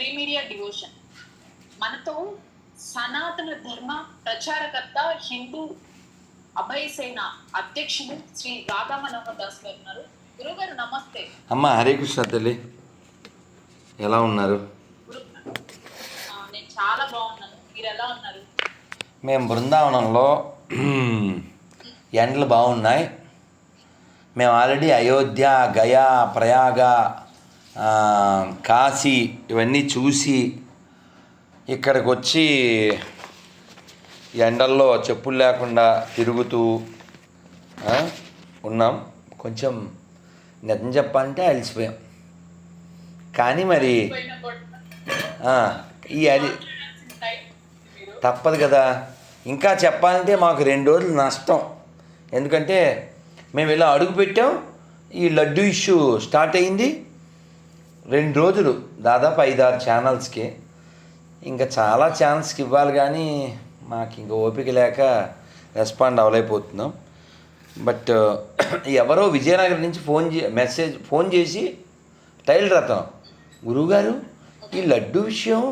Pre media devotion. మనతో సనాతన ధర్మ ప్రచారకర్త హిందూ అభయ సేన అధ్యక్షులు శ్రీ రాధా మనోహర్ దాస్ గారు ఉన్నారు. గురుగారు నమస్తే. అమ్మ హరే కృష్ణ తల్లి. ఎలా ఉన్నారు? నేను చాలా బాగున్నాను. మీరు ఎలా ఉన్నారు? మేము బృందావనంలో ఎండలు బాగున్నాయి. మేము ఆల్రెడీ అయోధ్య గయా ప్రయాగ కాశీ ఇవన్నీ చూసి ఇక్కడికి వచ్చి ఎండల్లో చెప్పులు లేకుండా తిరుగుతూ ఉన్నాం. కొంచెం నిజం చెప్పాలంటే అలసిపోయాం. కానీ మరి ఈ అది తప్పదు కదా. ఇంకా చెప్పాలంటే మాకు రెండు రోజులు నష్టం. ఎందుకంటే మేము ఇలా అడుగు పెట్టాం. ఈ లడ్డు ఇష్యూ స్టార్ట్ అయింది. రెండు రోజులు దాదాపు ఐదారు ఛానల్స్కి ఇంకా చాలా ఛానల్స్కి ఇవ్వాలి కానీ మాకు ఇంకా ఓపిక లేక రెస్పాండ్ అవ్వలేకపోతున్నాం బట్ ఎవరో విజయనగరం నుంచి ఫోన్ చే మెసేజ్ ఫోన్ చేసి టైల్ రథం గురువుగారు ఈ లడ్డు విషయం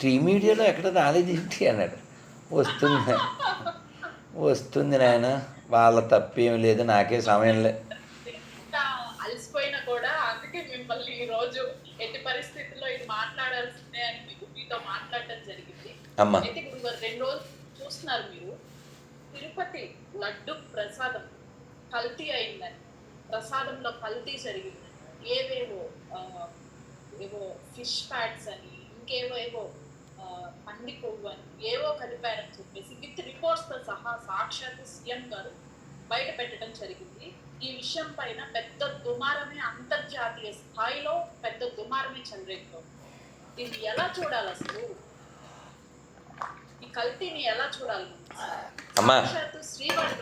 టీ మీడియాలో ఎక్కడ రాలేదు ఏంటి అన్నాడు. వస్తుంది. వస్తుంది నాయన వాళ్ళ తప్పేం లేదు నాకే సమయం లే ఇంత అలసిపోయినా కూడా అందుకే మిమ్మల్ని ఈ రోజు ఎట్టి పరిస్థితుల్లో ఇది మాట్లాడాల్సిందే అని మీకు మీతో మాట్లాడటం జరిగింది. అయితే గురుగారు రెండు రోజులు చూస్తున్నారు మీరు. తిరుపతి లడ్డు ప్రసాదం కల్తీ అయిందని ప్రసాదంలో కల్తీ జరిగిందని ఏవేవో ఏవో ఫిష్ ప్యాడ్స్ అని ఇంకేవో ఏవో పంది కొవ్వు అని ఏవో కలిపారని చెప్పేసి విత్ రిపోర్ట్స్తో సహా సాక్షాత్ సీఎం గారు బయట పెట్టడం జరిగింది. ఈ విషయం పైన పెద్ద దుమారమే అంతర్జాతీయ స్థాయిలో పెద్ద దుమారమే చెలరేగుతోంది దీన్ని ఎలా చూడాలి అసలు? ఈ కల్తీని ఎలా చూడాలి? అమ్మా. శ్రీవారి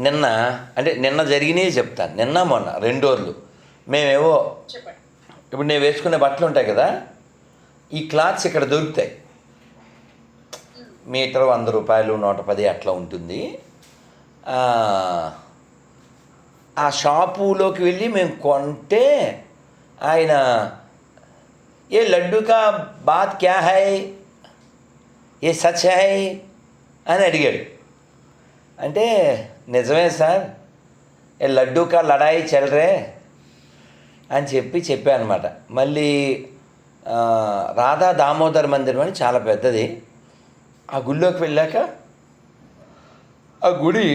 నిన్న అంటే నిన్న జరిగినవి చెప్తాను. నిన్న మొన్న రెండు రోజులు. మేమేవో చెప్పండి. ఇప్పుడు నేను వేసుకునే బట్టలు ఉంటాయి కదా ఈ క్లాత్స్ ఇక్కడ దొరుకుతాయి. మీటర్ వంద రూపాయలు నూట పది అట్లా ఉంటుంది. ఆ, షాపులోకి వెళ్ళి మేము కొంటే ఆయన ఏ లడ్డుకా బాత్ క్యా హై? ఏ సచ్ హై? అని అడిగాడు. అంటే నిజమే సార్ ఏ లడ్డూకా లడాయి చెల్లరే అని చెప్పి చెప్పాను అనమాట మళ్ళీ రాధా దామోదర్ మందిరం అని చాలా పెద్దది. ఆ గుడిలోకి వెళ్ళాక ఆ గుడి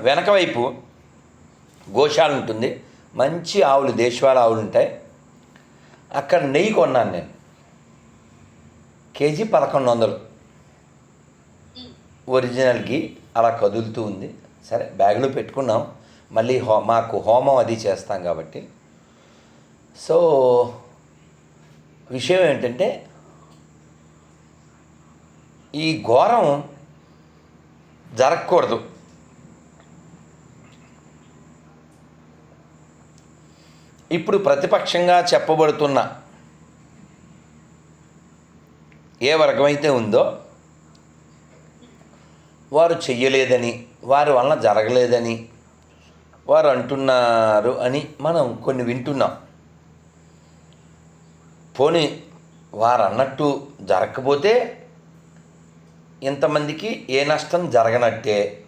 వెనక వైపు గోశాల ఉంటుంది. మంచి ఆవులు దేశవాళ ఆవులు ఉంటాయి. అక్కడ నెయ్యి కొన్నాను నేను. కేజీ పదకొండు వందలు. ఒరిజినల్కి అలా కదులుతూ ఉంది. సరే బ్యాగ్లో పెట్టుకున్నాం. మళ్ళీ హో మాకు హోమం అది చేస్తాం కాబట్టి. సో విషయం ఏంటంటే ఈ ఘోరం జరగకూడదు. ఇప్పుడు ప్రతిపక్షంగా చెప్పబడుతున్న ఏ వర్గమైతే ఉందో వారు చెయ్యలేదని వారి వలన జరగలేదని వారు అంటున్నారు అని మనం కొన్ని వింటున్నాం. పోనీ వారు అన్నట్టు జరగకపోతే ఇంతమందికి ఏ నష్టం జరగనట్టే?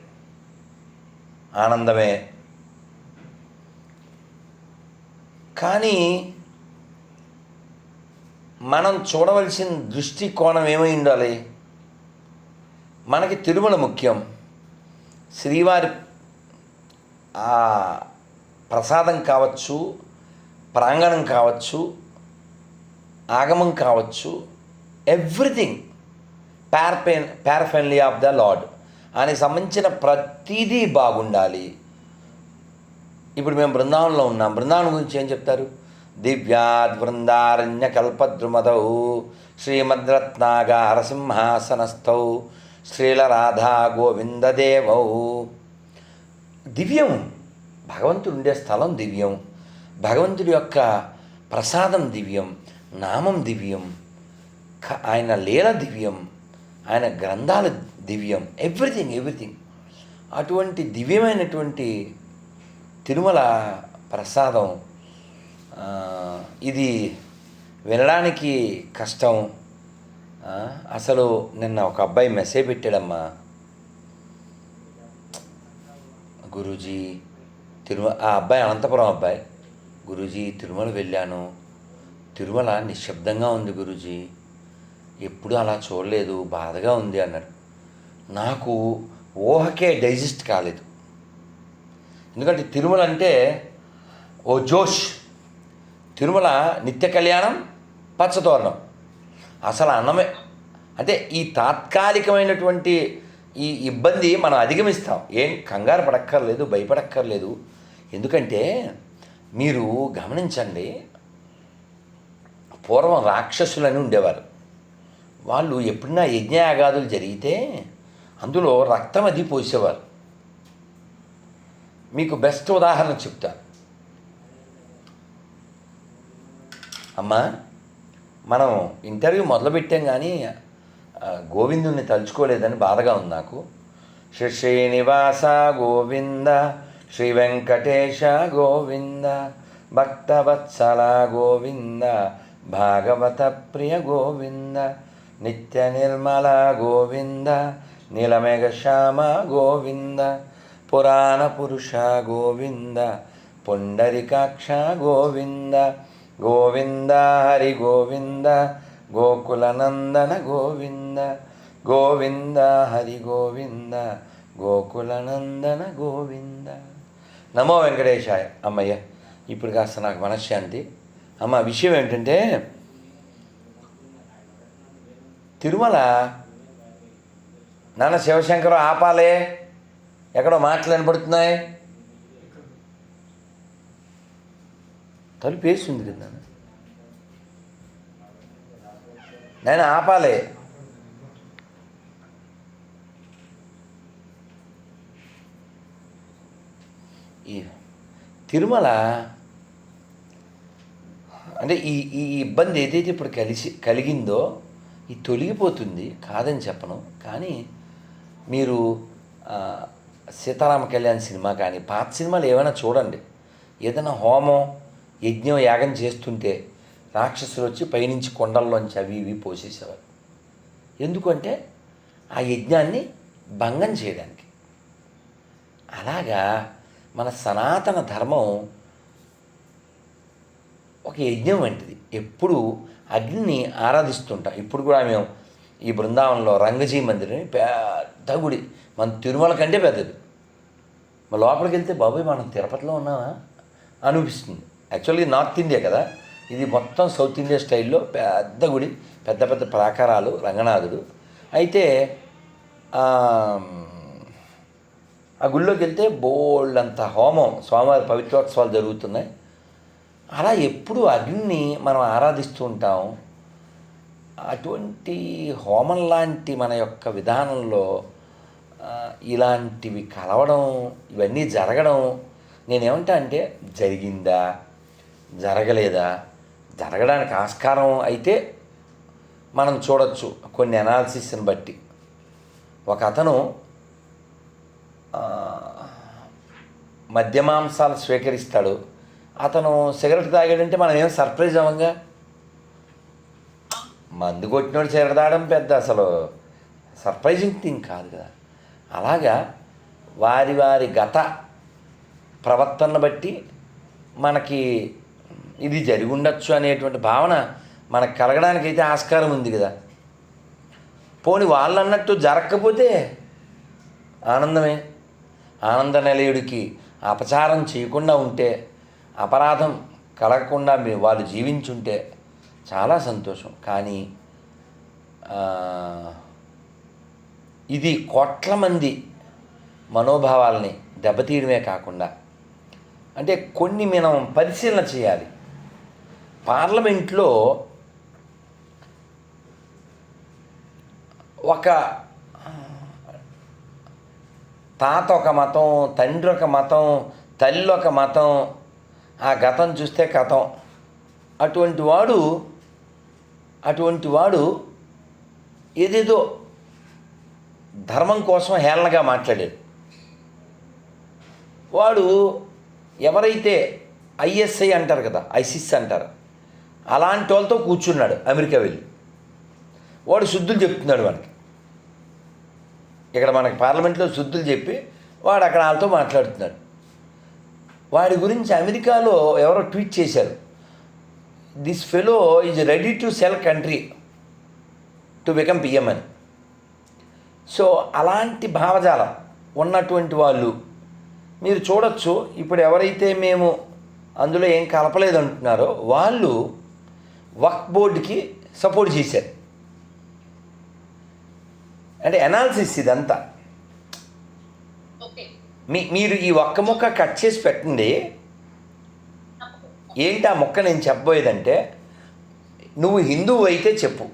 ఆనందమే. కానీ మనం చూడవలసిన దృష్టికోణం ఏమై ఉండాలి? మనకి తిరుమల ముఖ్యం. శ్రీవారి ఆ ప్రసాదం కావచ్చు ప్రాంగణం కావచ్చు ఆగమం కావచ్చు ఎవ్రీథింగ్. పారపెన్ ప్యారఫెన్లీ ఆఫ్ ద లార్డ్. ఆయనకి సంబంధించిన ప్రతిదీ బాగుండాలి. ఇప్పుడు మేము బృందావనంలో ఉన్నాం. బృందావనం గురించి ఏం చెప్తారు? దివ్యాద్ బృందారణ్య కల్పద్రుమదౌ శ్రీమద్రత్నాగా హరసింహాసనస్థౌ శ్రీల రాధా గోవిందదేవౌ దివ్యం భగవంతుడు ఉండే స్థలం దివ్యం. భగవంతుడి యొక్క ప్రసాదం దివ్యం. నామం దివ్యం. ఆయన లీల దివ్యం. ఆయన గ్రంథాలు దివ్యం. Everything everything. అటువంటి దివ్యమైనటువంటి తిరుమల ప్రసాదం ఇది వినడానికి కష్టం. అసలు నిన్న ఒక అబ్బాయి మెసేజ్ పెట్టాడమ్మా. గురూజీ తిరుమల ఆ అబ్బాయి అనంతపురం అబ్బాయి గురూజీ తిరుమల వెళ్ళాను. తిరుమల నిశ్శబ్దంగా ఉంది గురూజీ. ఎప్పుడు అలా చూడలేదు బాధగా ఉంది అన్నాడు. నాకు ఊహకే డైజెస్ట్ కాలేదు. ఎందుకంటే తిరుమల అంటే ఓ జోష్. తిరుమల నిత్య కళ్యాణం పచ్చతోరణం. అసలు అన్నమే. అంటే ఈ తాత్కాలికమైనటువంటి ఈ ఇబ్బంది మనం అధిగమిస్తాం. ఏం కంగారు పడక్కర్లేదు భయపడక్కర్లేదు. ఎందుకంటే మీరు గమనించండి పూర్వం రాక్షసులని ఉండేవారు. వాళ్ళు ఎప్పుడన్నా యజ్ఞయాగాదులు జరిగితే అందులో రక్తం అది పోసేవారు. మీకు బెస్ట్ ఉదాహరణ చెప్తా. అమ్మా మనం ఇంటర్వ్యూ మొదలుపెట్టాం కానీ గోవిందుని తలుచుకోలేదని బాధగా ఉంది నాకు. శ్రీ శ్రీనివాస గోవింద శ్రీ వెంకటేశ గోవింద భక్తవత్సల గోవింద భాగవత ప్రియ గోవింద నిత్య నిర్మల గోవింద నీలమేఘ శ్యామ గోవింద పురాణ పురుష గోవింద పుండరికాక్ష గోవింద గోవింద హరి గోవింద గోకులనందన గోవింద గోవింద హరి గోవింద గోకులనందన గోవింద. నమో వెంకటేశాయ అమ్మయ్య. ఇప్పుడు కాస్త నాకు మనశ్శాంతి. అమ్మ విషయం ఏంటంటే తిరుమల నాన్న శివశంకరం ఆపాలే. ఎక్కడో మాటలు వినపడుతున్నాయి? తలుపు వేసి ఉంది కదా నేను ఆపాలి. ఈ తిరుమల అంటే ఈ ఈ ఇబ్బంది ఏదైతే ఇప్పుడు కలిసి కలిగిందో ఇది తొలగిపోతుంది కాదని చెప్పను. కానీ మీరు సీతారామ కళ్యాణ్ సినిమా కానీ పాత సినిమాలు ఏమైనా చూడండి. ఏదైనా హోమం యజ్ఞం యాగం చేస్తుంటే రాక్షసులు వచ్చి పైనుంచి కొండల్లోంచి అవి ఇవి పోసేసేవారు. ఎందుకంటే ఆ యజ్ఞాన్ని భంగం చేయడానికి. అలాగా మన సనాతన ధర్మం ఒక యజ్ఞం వంటిది. ఎప్పుడు అగ్నిని ఆరాధిస్తుంటాం. ఇప్పుడు కూడా మేము ఈ బృందావనంలో రంగజీ మందిరం పెద్ద గుడి మన తిరుమల కంటే పెద్దది. మన లోపలికి వెళ్తే బాబోయ్ మనం తిరుపతిలో ఉన్నామా? అనిపిస్తుంది. యాక్చువల్గా నార్త్ ఇండియా కదా. ఇది మొత్తం సౌత్ ఇండియా స్టైల్లో పెద్ద గుడి పెద్ద పెద్ద ప్రాకారాలు రంగనాథుడు. అయితే ఆ, గుళ్ళోకి వెళ్తే బోల్డ్ అంత హోమం స్వామివారి పవిత్రోత్సవాలు జరుగుతున్నాయి. అలా ఎప్పుడు అగ్నిని మనం ఆరాధిస్తూ ఉంటాం? అటువంటి హోమం లాంటి మన యొక్క విధానంలో ఇలాంటివి కలవడం ఇవన్నీ జరగడం నేనేమంటా అంటే జరిగిందా జరగలేదా జరగడానికి ఆస్కారం అయితే మనం చూడొచ్చు కొన్ని అనాలిసిస్ని బట్టి. ఒక అతను మద్యమాంసాలు స్వీకరిస్తాడు. అతను సిగరెట్ తాగాడంటే మనం ఏం సర్ప్రైజ్ అవ్వంగా? మందు కొట్టినోడు సిగరెట్ తాగడం పెద్ద అసలు. సర్ప్రైజింగ్ థింగ్ కాదు కదా. అలాగా వారి వారి గత ప్రవర్తనను బట్టి మనకి ఇది జరిగి ఉండొచ్చు అనేటువంటి భావన మనకు కలగడానికి అయితే ఆస్కారం ఉంది కదా. పోని వాళ్ళు అన్నట్టు జరగకపోతే ఆనందమే. ఆనంద నిలయుడికి అపచారం చేయకుండా ఉంటే అపరాధం కలగకుండా మీ వాళ్ళు జీవించుంటే చాలా సంతోషం. కానీ ఇది కోట్ల మంది మనోభావాలని దెబ్బతీయడమే కాకుండా అంటే కొన్ని మనం పరిశీలన చేయాలి. పార్లమెంట్లో ఒక తాత ఒక మతం తండ్రి ఒక మతం తల్లి ఒక మతం ఆ గతం చూస్తే కథం. అటువంటి వాడు అటువంటి వాడు ఏదేదో ధర్మం కోసం హేళనగా మాట్లాడాడు. వాడు ఎవరైతే ఐఎస్ఐ అంటారు కదా ఐసిస్ అంటారు అలాంటి వాళ్ళతో కూర్చున్నాడు అమెరికా వెళ్ళి. వాడు శుద్ధులు చెప్తున్నాడు మనకి ఇక్కడ మనకి పార్లమెంట్లో శుద్ధులు చెప్పి వాడు అక్కడ వాళ్ళతో మాట్లాడుతున్నాడు. వాడి గురించి అమెరికాలో ఎవరో ట్వీట్ చేశారు. This fellow is ready to sell country to become PM అని. సో అలాంటి భావజాలం ఉన్నటువంటి వాళ్ళు మీరు చూడొచ్చు. ఇప్పుడు ఎవరైతే మేము అందులో ఏం కలపలేదు అంటున్నారో వాళ్ళు వక్ బోర్డుకి సపోర్ట్ చేశారు. అంటే ఎనాలిసిస్ ఇదంతా. మీ మీరు ఈ ఒక్క ముక్క కట్ చేసి పెట్టండి. ఏంటి ఆ ముక్క నేను చెప్పబోయేదంటే నువ్వు హిందువు అయితే చెప్పు.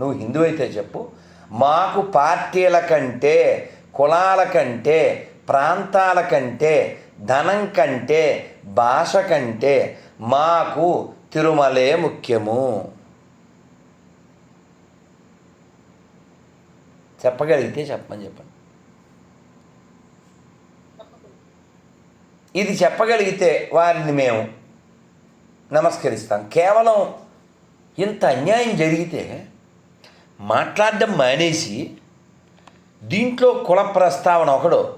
నువ్వు హిందువు అయితే చెప్పు. మాకు పార్టీల కంటే కులాల కంటే ప్రాంతాల కంటే ధనం కంటే భాష కంటే మాకు తిరుమలే ముఖ్యము. చెప్పగలిగితే చెప్పమని చెప్పండి. ఇది చెప్పగలిగితే వారిని మేము నమస్కరిస్తాం. కేవలం ఇంత అన్యాయం జరిగితే మాట్లాడడం మానేసి దీంట్లో కుల ప్రస్తావన ఒకడు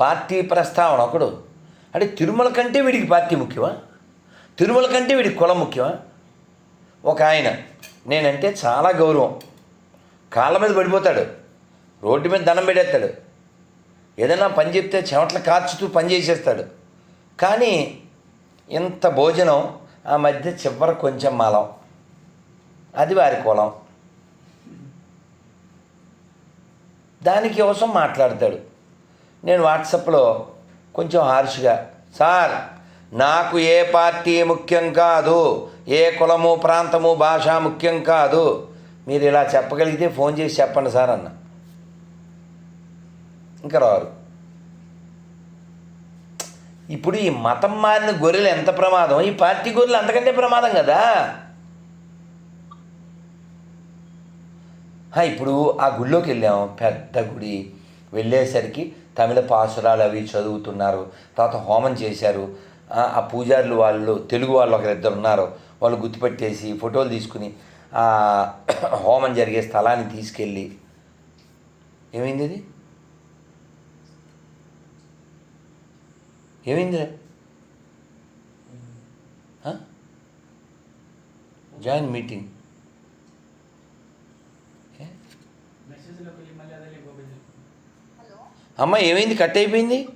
పార్టీ ప్రస్తావన ఒకడు. అంటే తిరుమల కంటే వీడికి పార్టీ ముఖ్యమా? తిరుమల కంటే వీడికి కులం ముఖ్యమా? ఒక ఆయన నేనంటే చాలా గౌరవం. కాళ్ళ మీద పడిపోతాడు. రోడ్డు మీద దండం పెట్టేస్తాడు. ఏదైనా పని చెప్తే చెమటలు కార్చుతూ పని చేసేస్తాడు. కానీ ఇంత భోజనం ఆ మధ్య చివర కొంచెం మలం. అది వారి కులం. దానికి కోసం మాట్లాడతాడు. నేను వాట్సాప్లో కొంచెం హార్ష్గా సార్ నాకు ఏ పార్టీ ముఖ్యం కాదు ఏ కులము ప్రాంతము భాష ముఖ్యం కాదు. మీరు ఇలా చెప్పగలిగితే ఫోన్ చేసి చెప్పండి సార్ అన్న. ఇంకా రారు. ఇప్పుడు ఈ మతం మారిన గొర్రెలు ఎంత ప్రమాదం? ఈ పార్టీ గొర్రెలు అంతకంటే ప్రమాదం కదా? ఇప్పుడు ఆ గుళ్ళోకి వెళ్ళాం పెద్ద గుడి. వెళ్ళేసరికి తమిళ పాసురాలు అవి చదువుతున్నారు. తర్వాత హోమం చేశారు. ఆ ఆ పూజారులు వాళ్ళు తెలుగు వాళ్ళు ఒకరిద్దరు ఉన్నారు. వాళ్ళు గుర్తుపెట్టేసి ఫోటోలు తీసుకుని ఆ హోమం జరిగే స్థలాన్ని తీసుకెళ్ళి. ఏమైంది ఇది ఏమైంది? జాయిన్ మీటింగ్ మెసేజ్లోకి వెళ్ళి మళ్ళీ అదే ఓపెన్ చేసి హలో అమ్మ ఏమైంది? కట్ అయిపోయింది?